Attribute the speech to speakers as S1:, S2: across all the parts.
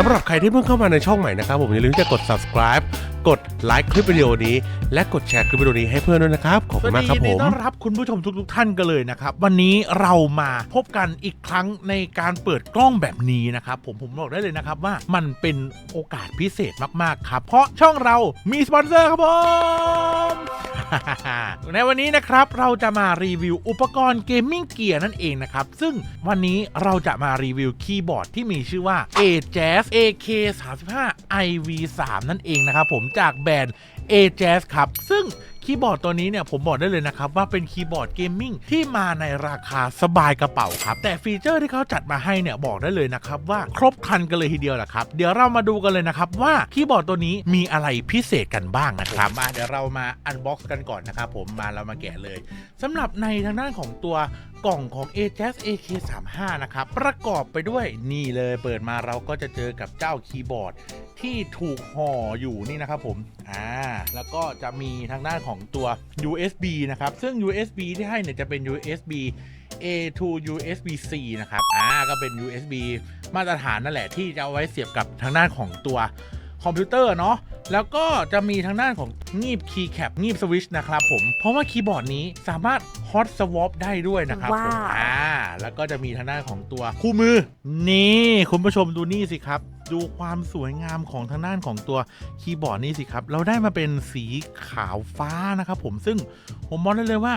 S1: สำหรับใครที่เพิ่งเข้ามาในช่องใหม่นะครับผมอย่าลืมที่จะกด subscribe กดไลค์คลิปวิดีโอนี้ และกดแชร์คลิปวิดีโอนี้ให้เพื่อนด้วยนะครับ ขอบคุณมากครับ
S2: สวัส
S1: ผ
S2: ดียิน
S1: ม
S2: ดีต้อนรับคุณผู้ชมทุกๆท่านกันเลยนะครับ วันนี้เรามาพบกันอีกครั้งในการเปิดกล้องแบบนี้นะครับผมผมบอกได้เลยนะครับว่ามันเป็นโอกาสพิเศษมากๆครับ เพราะช่องเรามีสปอนเซอร์ครับผม ในวันนี้นะครับเราจะมารีวิวอุปกรณ์เกมมิ่งเกียร์นั่นเองนะครับ ซึ่งวันนี้เราจะมารีวิวคีย์บอร์ดที่มีชื่อว่า a j a z z AK35 IV3 นั่นเองนะครับผมจากแบรนด์ a j a z z ครับ ซึ่ง คีย์บอร์ดตัวนี้เนี่ยผมบอกได้เลยนะครับว่าเป็นคีย์บอร์ดเกมมิ่งที่มาในราคาสบายกระเป๋าครับ แต่ฟีเจอร์ที่เขาจัดมาให้เนี่ยบอกได้เลยนะครับว่าครบครันกันเลยทีเดียวแหละครับ เดี๋ยวเรามาดูกันเลยนะครับว่าคีย์บอร์ดตัวนี้มีอะไรพิเศษกันบ้างนะครับมาเดี๋ยวเรามาอันบ็อกซ์กันก่อนนะครับผมมาเรามาแกะเลยสำหรับในทางด้านของตัวกล่องของ a j a z AK35 นะครับประกอบไปด้วยนี่เลยเปิดมาเราก็จะเจอกับเจ้าคีย์บอร์ด ที่ถูกห่ออยู่นี่นะครับผม อ่า แล้วก็จะมีทางด้านของตัว USB นะครับ ซึ่ง USB ที่ให้เนี่ยจะเป็น USB A to USB C นะครับ อ่า ก็เป็น USB มาตรฐานนั่นแหละที่จะเอาไว้เสียบกับทางด้านของตัวคอมพิวเตอร์เนาะ แล้วก็จะมีทางด้านของงีบคีย์แคปงีบสวิชนะครับผม เพราะว่าคีย์บอร์ดนี้สามารถ hot swap ได้ด้วยนะครับผม
S3: ว้าว
S2: อ่า แล้วก็จะมีทางด้านของตัวคู่มือ นี่ คุณผู้ชมดูนี่สิครับ ดูความสวยงามของทางด้านของตัวคีย์บอร์ดนี่สิครับ เราได้มาเป็นสีขาวฟ้านะครับผมซึ่งผมมองได้เลยว่า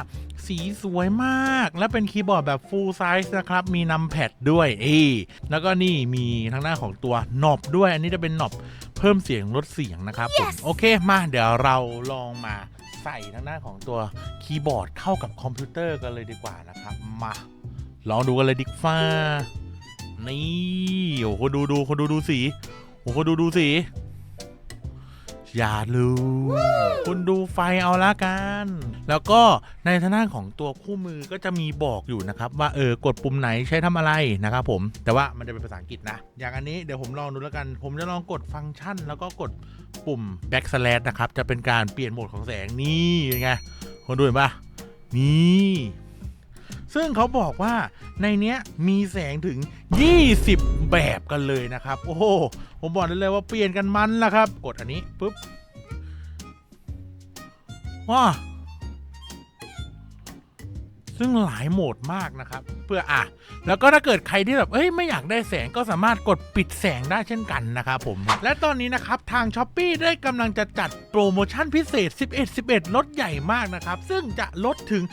S2: สีสวยมาก และเป็นคีย์บอร์ดแบบ full size นะครับ มีนัมแพดด้วยเอยแล้วก็นี่มีทางด้านของตัวหนอบด้วย อันนี้จะเป็นหนอบเพิ่มเสียงลดเสียงนะครับผมโอเคมาเดี๋ยวเราลองมาใส่ทางด้านของตัวคีย์บอร์ดเข้ากับคอมพิวเตอร์กันเลยดีกว่านะครับ มาลองดูกันเลยดิกฟ้า นี่โอ้โหดูดูคนดูดูสีโอ้โหดูดูสีอย่าลืมคุณดูไฟเอาละกัน แล้วก็ในทางด้านของตัวคู่มือก็จะมีบอกอยู่นะครับ ว่าเออกดปุ่มไหนใช้ทำอะไรนะครับผม แต่ว่ามันจะเป็นภาษาอังกฤษนะ อย่างอันนี้เดี๋ยวผมลองดูแล้วกัน ผมจะลองกดฟังก์ชัน แล้วก็กดปุ่ม backslash นะครับ จะเป็นการเปลี่ยนโหมดของแสงนี่ยังไงคนดูเห็นปะนี่ ซึ่งเขาบอกว่าในเนี้ยมีแสงถึง 20 แบบกันเลยนะครับ โอ้โห ผมบอกได้เลยว่าเปลี่ยนกันมันละครับ กดอันนี้ปุ๊บว้าซึ่งหลายโหมดมากนะครับ พื่ออะแล้วก็ถ้าเกิดใครที่แบบเอ้ยไม่อยากได้แสงก็สามารถกดปิดแสงได้เช่นกันนะครับผม และตอนนี้นะครับทาง s h อ p e e ได้กำลังจะจัดโปรโมชั่นพิเศษ 11 11 ลดใหญ่มากนะครับ ซึ่งจะลดถึง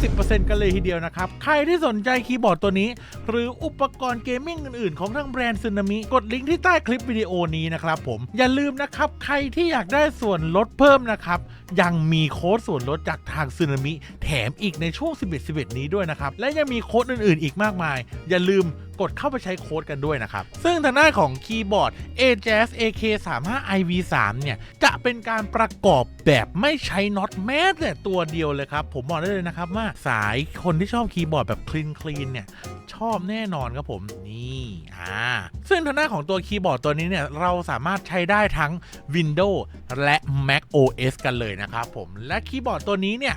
S2: 50%กันเลยทีเดียวนะครับ ใครที่สนใจคีย์บอร์ดตัวนี้ หรืออุปกรณ์เกมมิ่งอื่นๆ ของทางแบรนด์ซึนามิ กดลิงก์ที่ใต้คลิปวิดีโอนี้นะครับผมอย่าลืมนะครับใครที่อยากได้ส่วนลดเพิ่มนะครับยังมีโค้ดส่วนลดจากทางซึนามิแถมอีกในช่วง 11 11 นี้ด้วยนะครับและยังมีโค้ดอื่นๆอีกมากมาย อย่าลืมกดเข้าไปใช้โค้ดกันด้วยนะครับ ซึ่งทางด้านของคีย์บอร์ด a j a z z AK35 IV3 เนี่ย จะเป็นการประกอบแบบไม่ใช้น็อตแม้แต่ตัวเดียวเลยครับ ผมบอกได้เลยนะครับว่าสายคนที่ชอบคีย์บอร์ดแบบคลีนคลีนเนี่ย ชอบแน่นอนครับผมนี่อ่าซึ่งทางด้านของตัวคีย์บอร์ดตัวนี้เนี่ย เราสามารถใช้ได้ทั้ง Windows และ Mac OS กันเลยนะครับผมและคีย์บอร์ดตัวนี้เนี่ย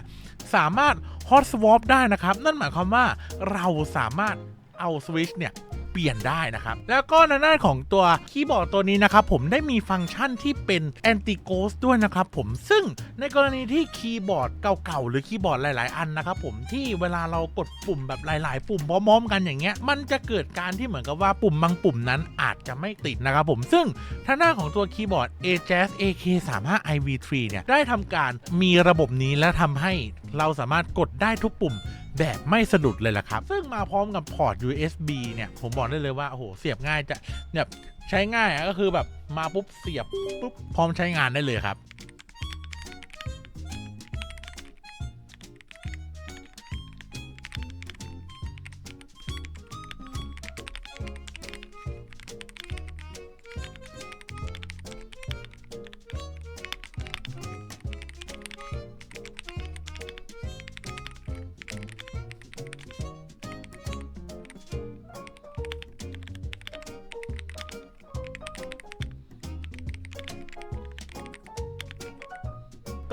S2: สามารถ hot swap ได้นะครับ นั่นหมายความว่าเราสามารถ เอาสวิชเนี่ยเปลี่ยนได้นะครับ แล้วก็ในหน้านของตัวคีย์บอร์ดตัวนี้นะครับ ผมได้มีฟังก์ชันที่เป็น anti ghost ด้วยนะครับผมซึ่งในกรณีที่คีย์บอร์ดเก่าๆ หรือคีย์บอร์ดหลาย ๆ อันนะครับผมที่เวลาเรากดปุ่มแบบหลาย ๆ ปุ่มพร้อมๆกันอย่างเงี้ยมันจะเกิดการที่เหมือนกับว่าปุ่มบางปุ่มนั้นอาจจะไม่ติดนะครับผมซึ่งทางหน้าของตัวคีย์บอร์ด a j a z z AK35 IV3 เนี่ยได้ทำการมีระบบนี้และทำให้เราสามารถกดได้ทุกปุ่ม แบบไม่สะดุดเลยล่ะครับ ซึ่งมาพร้อมกับพอร์ต USB เนี่ย ผมบอกได้เลยว่า โอ้โห เสียบง่ายจะแบบใช้ง่ายอะก็คือแบบมาปุ๊บเสียบปุ๊บพร้อมใช้งานได้เลยครับ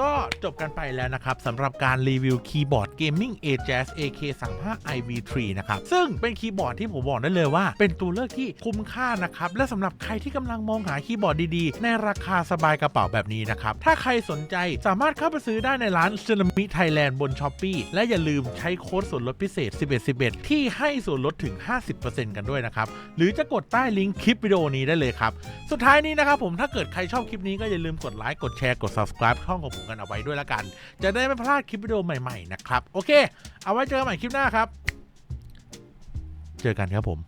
S2: ก็จบกันไปแล้วนะครับสำหรับการรีวิวคีย์บอร์ด Gaming Ajax AK35 IV3 นะครับซึ่งเป็นคีย์บอร์ดที่ผมบอกได้เลยว่า เป็นตัวเลือกที่คุ้มค่านะครับและสำหรับใครที่กำลังมองหาคีย์บอร์ดดีๆ ในราคาสบายกระเป๋าแบบนี้นะครับถ้าใครสนใจสามารถเข้าไปซื้อได้ในร้าน s ซ r a m i Thailand บน s h อ p e e และอย่าลืมใช้โค้ดส่วนลดพิเศษ 1111 ที่ให้ส่วนลดถึง 50%กันด้วยนะครับหรือจะกดใต้ลิงก์คลิปวิดีโอนี้ได้เลยครับสุดท้ายนี้นะครับผมถ้าเกิดใครชอบคลิปนี้ก็อย่าลืมกดไลค์กดแชร์กด subscribe ช่องของผมกันเอาไว้ด้วยละกัน จะได้ไม่พลาดคลิปวิดีโอใหม่ๆนะครับ โอเค เอาไว้เจอกันใหม่คลิปหน้าครับ เจอกันครับผม